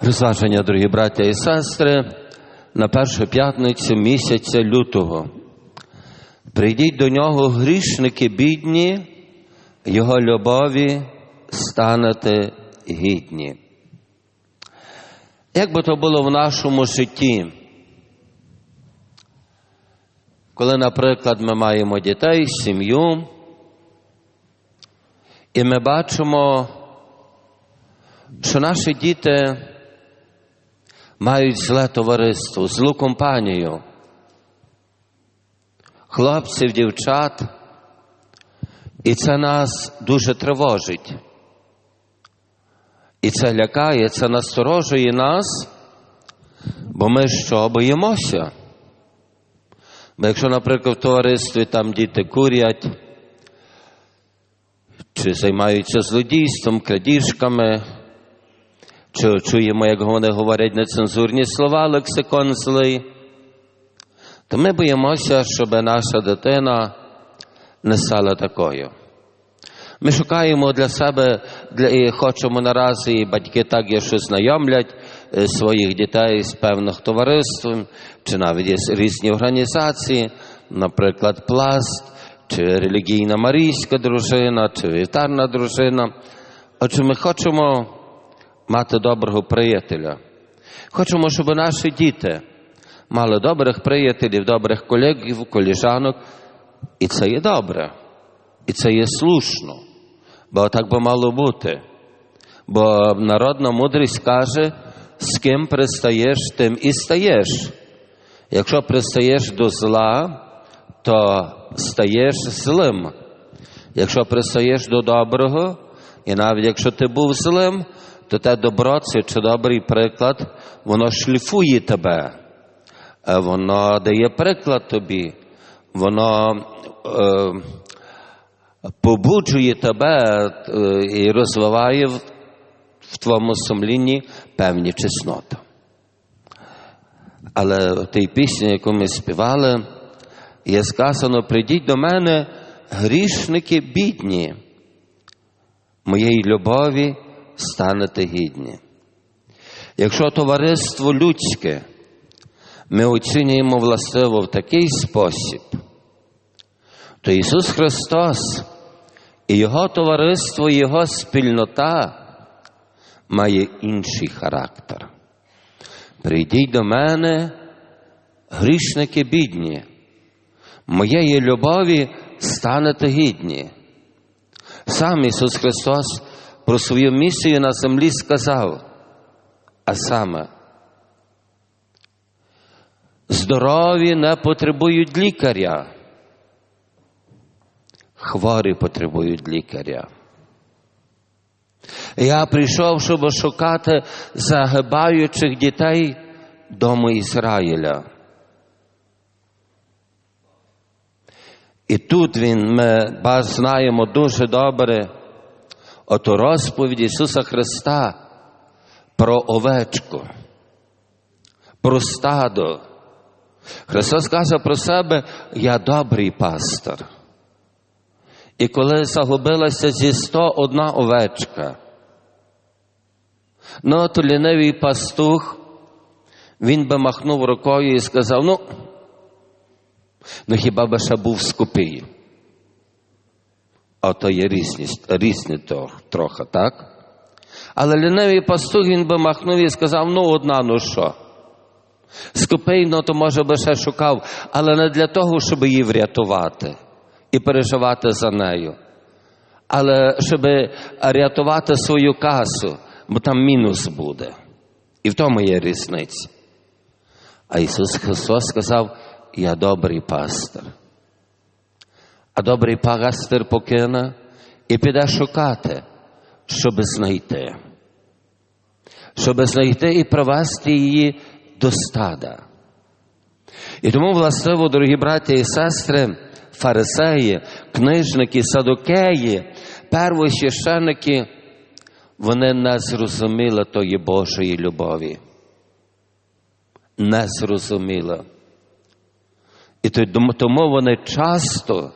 Розваження, дорогі браття і сестри, на першу п'ятницю місяця лютого. Прийдіть до нього грішники бідні, Його любові станете гідні. Як би то було в нашому житті? Коли, наприклад, ми маємо дітей, сім'ю, і ми бачимо, що наші діти мають зле товариство, злу компанію, хлопців, дівчат, і це нас дуже тривожить. І це лякає, це насторожує нас, бо ми що боїмося? Бо якщо, наприклад, в товаристві там діти курять, чи займаються злодійством, крадіжками, чуємо, як вони говорять нецензурні слова, лексикон злий, то ми боїмося, щоб наша дитина не стала такою. Ми шукаємо для себе для, і хочемо наразі, і батьки так є, що знайомлять е, своїх дітей з певних товариств, чи навіть є різні організації, наприклад, пласт, чи релігійна марійська дружина, чи вівтарна дружина. Отже, ми хочемо мати доброго приятеля. Хочемо, щоб наші діти мали добрих приятелів, добрих колегів, коліжанок, і це є добре. І це є слушно, бо так би мало бути. Бо народна мудрість каже, з ким пристаєш, тим і стаєш. Якщо пристаєш до зла, то стаєш злим. Якщо пристаєш до доброго, і навіть якщо ти був злим, то те добро, це чи добрий приклад, воно шліфує тебе, воно дає приклад тобі, воно. Е, побуджує тебе і розвиває в твоєму сумлінні певні чесноти. Але в тій пісні, яку ми співали, є сказано: прийдіть до мене, грішники бідні, моєї любові станете гідні. Якщо товариство людське ми оцінюємо властиво в такий спосіб, то Ісус Христос і Його товариство, Його спільнота має інший характер. Прийдіть до мене, грішники бідні, моєї любові станете гідні. Сам Ісус Христос про свою місію на землі сказав, а саме, здорові не потребують лікаря хворі потребують лікаря. Я прийшов, щоб шукати загибаючих дітей дому Ізраїля. І тут він, ми знаємо дуже добре оту розповідь Ісуса Христа про овечку, про стадо. Христос каже про себе, я добрий пастор. І коли загубилася зі сто одна овечка, ну то лінивий пастух, він би махнув рукою і сказав: ну, ну хіба би ще був скупий? А то є різність, різні трохи, так? Але лінивий пастух він би махнув і сказав: ну, одна, ну що? Скупий, то може би ще шукав, але не для того, щоб її врятувати і переживати за нею. Але щоб рятувати свою касу, бо там мінус буде. І в тому є різниця. А Ісус Христос сказав: Я добрий пастир. А добрий пастир покине і піде шукати, щоб знайти. Щоб знайти і привести її до стада. І тому, властиво, дорогі браті і сестри, фарисеї, книжники, садокеї, первосвященники, вони не зрозуміли тої Божої любові. Не зрозуміли. І тому вони часто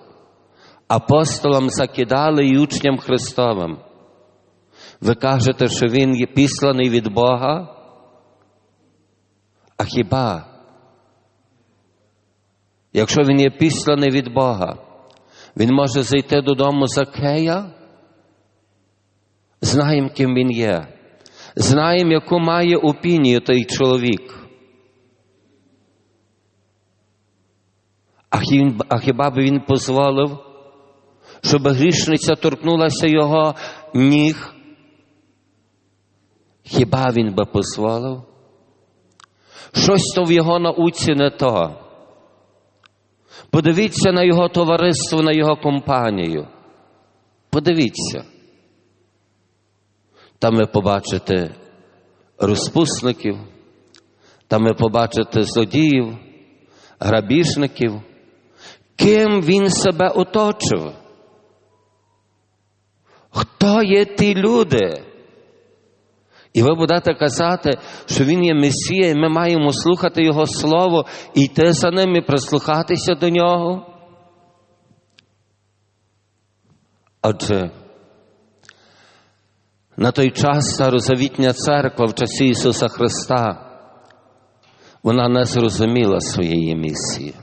апостолам закидали і учням Христовим. Ви кажете, що Він є післаний від Бога, А хіба? Якщо він є післаний від Бога, він може зайти додому Закея? Знаємо, ким він є. Знаємо, яку має опінію той чоловік. А хіба б він дозволив, щоб грішниця торкнулася його ніг? Хіба він би дозволив? Щось то в його науці не то. Подивіться на його товариство, на його компанію. Подивіться. Там ви побачите розпусників, там ви побачите злодіїв, грабіжників. Ким він себе оточив? Хто є ті люди? І ви будете казати, що Він є Месія, і ми маємо слухати Його Слово, і йти за ним і прислухатися до нього. Отже, на той час старозавітня церква в часі Ісуса Христа, вона не зрозуміла своєї місії.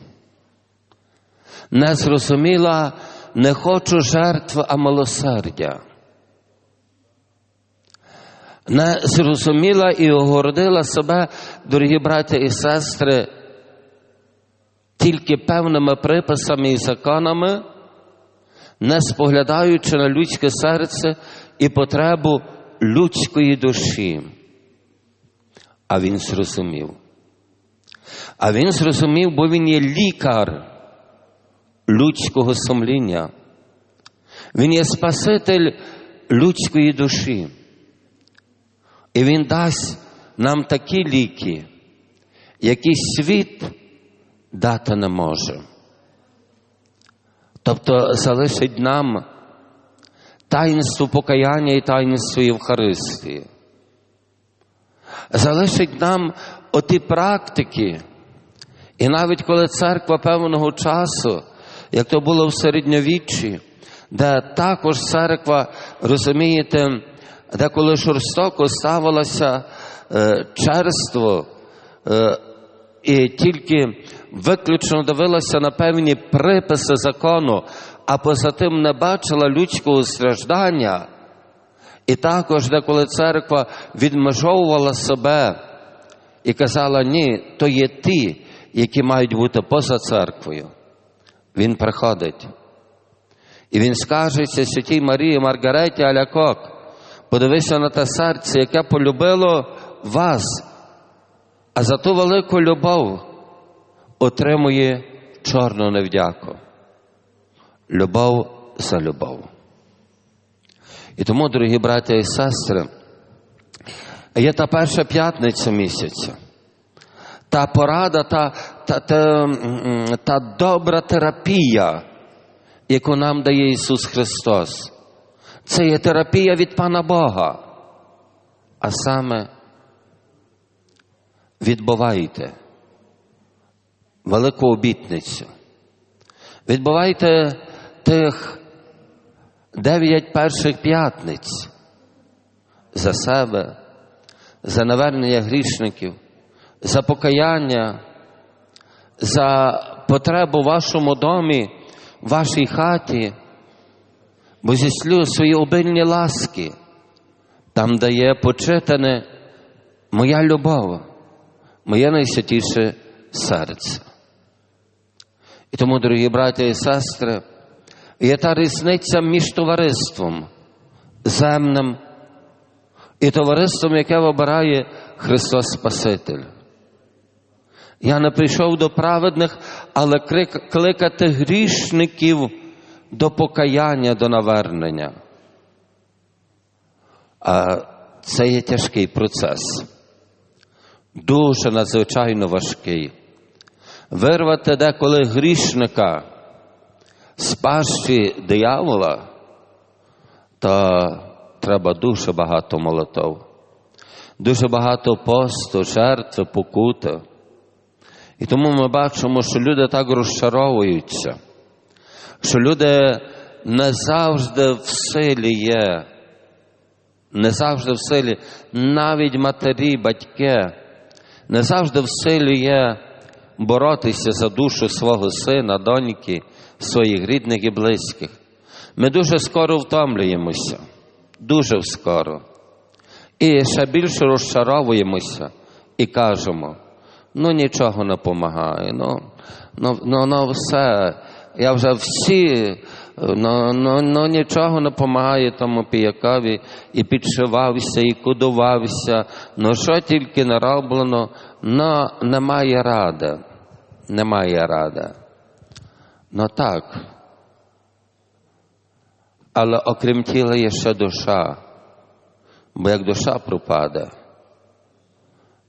Не зрозуміла, не хочу жертв, а милосердя не зрозуміла і огородила себе, дорогі браття і сестри, тільки певними приписами і законами, не споглядаючи на людське серце і потребу людської душі. А він зрозумів. А він зрозумів, бо він є лікар людського сумління. Він є Спаситель людської душі. І Він дасть нам такі ліки, які світ дати не може. Тобто залишить нам таїнство покаяння і таїнство Євхаристії. Залишить нам оті практики. І навіть коли церква певного часу, як то було в середньовіччі, де також церква, розумієте, деколи жорстоко ставилося е, черство е, і тільки виключно дивилася на певні приписи закону, а поза тим не бачила людського страждання. І також, деколи церква відмежовувала себе і казала, ні, то є ті, які мають бути поза церквою. Він приходить. І він скажеться святій Марії Маргареті Алякок, подивися на те серце, яке полюбило вас, а за ту велику любов отримує чорну невдяку. Любов за любов. І тому, дорогі браття і сестри, є та перша п'ятниця місяця, та порада, та, та, та, та добра терапія, яку нам дає Ісус Христос. Це є терапія від Пана Бога. А саме відбувайте велику обітницю. Відбувайте тих дев'ять перших п'ятниць за себе, за навернення грішників, за покаяння, за потребу в вашому домі, в вашій хаті, бо зіслю свої обильні ласки, там дає почитане моя любов, моє найсвятіше серце. І тому, дорогі браті і сестри, є та різниця між товариством земним і товариством, яке вибирає Христос Спаситель. Я не прийшов до праведних, але кликати грішників до покаяння, до навернення. А це є тяжкий процес, дуже надзвичайно важкий. Вирвати деколи грішника з пащі диявола, то треба дуже багато молотов, дуже багато посту, жертви, покути. І тому ми бачимо, що люди так розчаровуються, що люди не завжди в силі є, не завжди в силі, навіть матері, батьки, не завжди в силі є боротися за душу свого сина, доньки, своїх рідних і близьких. Ми дуже скоро втомлюємося, дуже скоро. І ще більше розчаровуємося і кажемо, ну нічого не допомагає, ну, ну, ну, ну все, я вже всі, ну, ну, ну нічого не допомагає тому піякові, і підшивався, і кудувався, ну що тільки не роблено, ну немає ради, немає ради. Ну так. Але окрім тіла є ще душа. Бо як душа пропаде,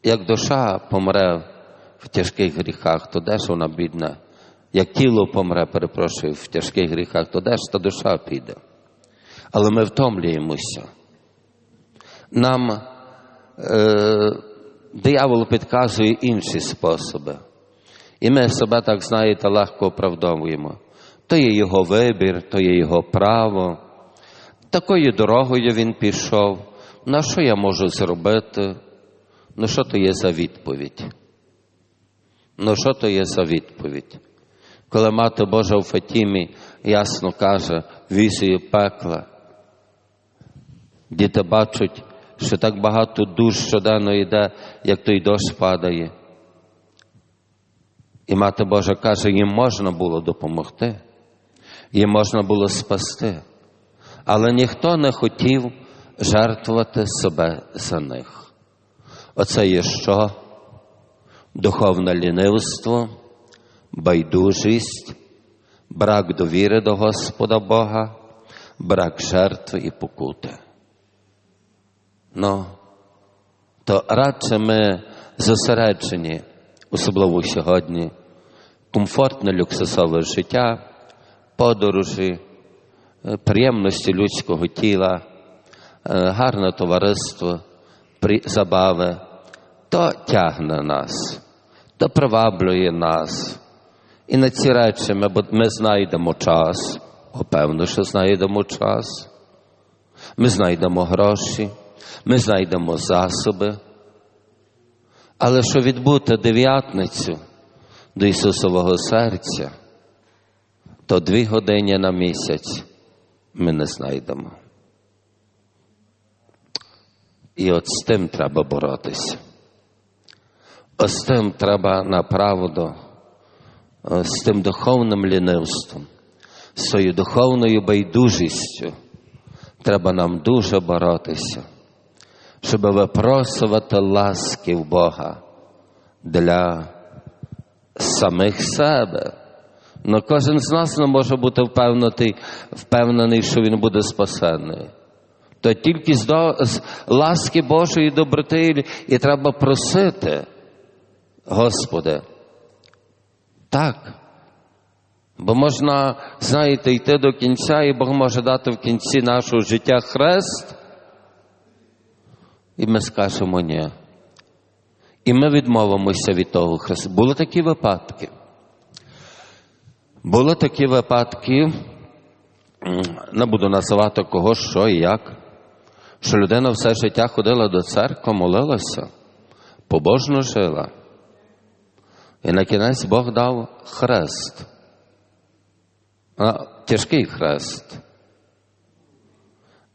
як душа помре в тяжких гріхах, то де ж вона бідна? Як тіло помре, перепрошую, в тяжких гріхах, то де ж та душа піде? Але ми втомлюємося. Нам е, диявол підказує інші способи. І ми себе, так знаєте, легко оправдовуємо. То є його вибір, то є його право. Такою дорогою він пішов. На що я можу зробити? Ну, що то є за відповідь? Ну, що то є за відповідь? Коли мати Божа в Фатімі ясно каже, візію пекла, діти бачать, що так багато душ щоденно йде, як той дощ падає. І мати Божа каже, їм можна було допомогти, їм можна було спасти, але ніхто не хотів жертвувати себе за них. Оце є що? Духовне лінивство, байдужість, брак довіри до Господа Бога, брак жертви і покути. Ну, то радше ми зосереджені, особливо сьогодні, комфортне люксусове життя, подорожі, приємності людського тіла, гарне товариство, забави, то тягне нас, то приваблює нас. І на ці речі ми, ми знайдемо час, певно, що знайдемо час. Ми знайдемо гроші, ми знайдемо засоби. Але що відбути дев'ятницю до Ісусового серця, то дві години на місяць ми не знайдемо. І от з тим треба боротися. З тим треба направду, з тим духовним лінивством, з цією духовною байдужістю. Треба нам дуже боротися, щоб випросувати ласки в Бога для самих себе. Но кожен з нас не може бути впевнений, впевнений, що він буде спасений. То тільки з ласки Божої доброти і треба просити, Господи. Так. Бо можна, знаєте, йти до кінця, і Бог може дати в кінці нашого життя хрест, і ми скажемо ні. І ми відмовимося від того хреста. Були такі випадки. Були такі випадки, не буду називати кого, що і як, що людина все життя ходила до церкви, молилася, побожно жила. І на кінець Бог дав хрест. Тяжкий хрест.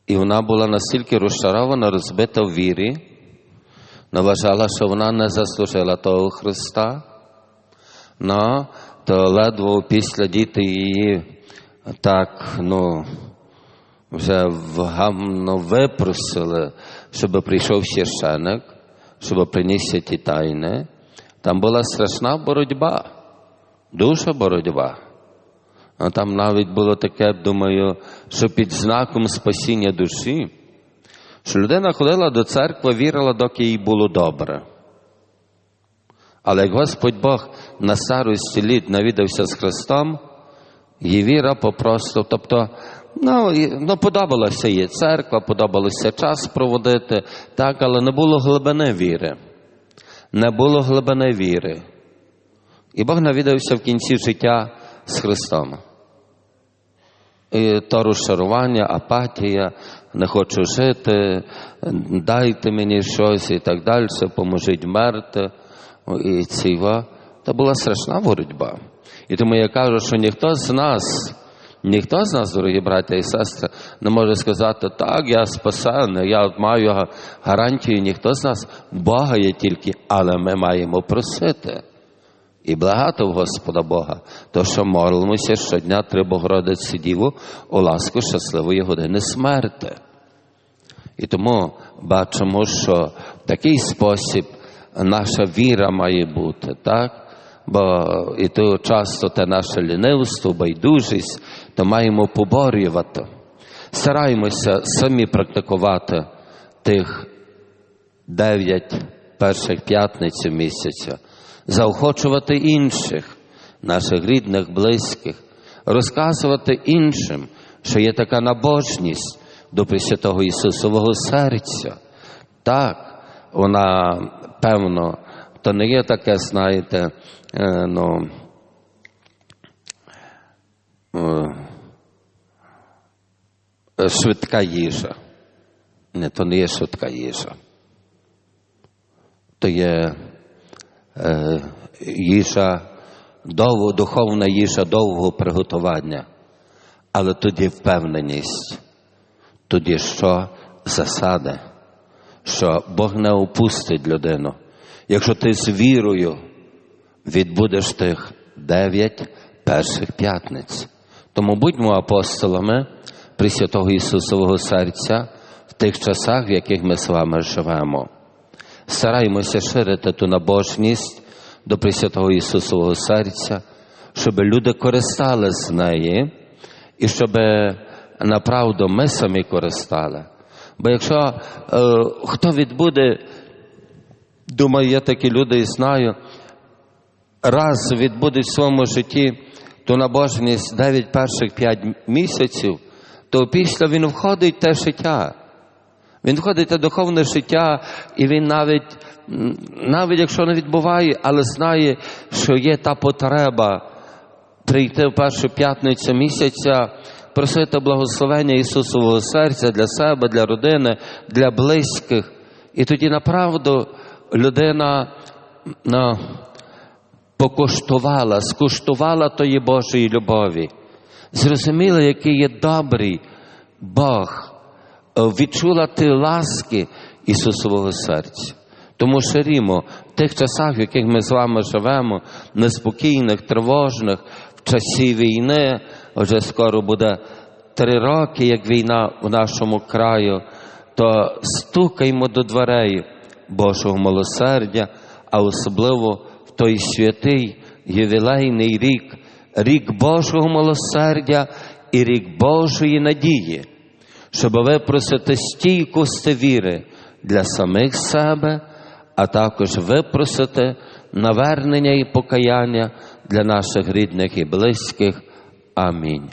І вона була настільки розчарована, розбита в вірі, вважала, що вона не заслужила того Христа. Но то ледве після діти її так, ну, вже вгамно випросили, щоб прийшов священик, щоб приніс ті тайни. Там була страшна боротьба, душа боротьба. А там навіть було таке, думаю, що під знаком спасіння душі, що людина ходила до церкви, вірила, доки їй було добре. Але як Господь Бог на старості літ навідався з Христом, її віра попросту, тобто, ну, ну подобалася їй церква, подобалося час проводити, так, але не було глибини віри. Не було глибини віри. І Бог навідався в кінці життя з Христом. І то розчарування, апатія, не хочу жити, дайте мені щось і так далі, поможіть вмерти. і ціва, то була страшна боротьба. І тому я кажу, що ніхто з нас, ніхто з нас, дорогі браття і сестри, не може сказати, так, я спасений, я маю гарантію, ніхто з нас Бога є тільки, але ми маємо просити. І благати в Господа Бога, то що молимося щодня три Богородиці Діву у ласку щасливої години смерти. І тому бачимо, що в такий спосіб наша віра має бути, так? Бо і то часто те наше лінивство, байдужість, то маємо поборювати. Стараємося самі практикувати тих дев'ять перших п'ятниць місяця, заохочувати інших, наших рідних, близьких, розказувати іншим, що є така набожність до Пресвятого Ісусового серця. Так, вона, певно, то не є таке, знаєте, е, ну, е, швидка їжа. Не, то не є швидка їжа. То є е, їжа, довго, духовна їжа довгого приготування. Але тоді впевненість, тоді що засади, що Бог не опустить людину. Якщо ти з вірою відбудеш тих дев'ять перших п'ятниць. Тому будьмо апостолами Пресвятого Ісусового серця в тих часах, в яких ми з вами живемо. Стараймося ширити ту набожність до Пресвятого Ісусового серця, щоб люди користали з неї і щоб направду ми самі користали. Бо якщо е, хто відбуде, думаю, я такі люди і знаю, раз відбуде в своєму житті ту набожність 9 перших 5 місяців, то після він входить в те життя. Він входить в те духовне життя, і він навіть, навіть якщо не відбуває, але знає, що є та потреба прийти в першу п'ятницю місяця, просити благословення Ісусового серця для себе, для родини, для близьких. І тоді направду людина ну, покуштувала, скуштувала тої Божої любові, зрозуміла, який є добрий Бог, відчула ті ласки Ісусового серця. Тому ширімо в тих часах, в яких ми з вами живемо, неспокійних, тривожних, в часі війни, вже скоро буде три роки, як війна в нашому краю, то стукаймо до дверей Божого милосердя, а особливо в той святий ювілейний рік, рік Божого милосердя і рік Божої надії, щоб випросити стійкості віри для самих себе, а також випросити навернення і покаяння для наших рідних і близьких. Амінь.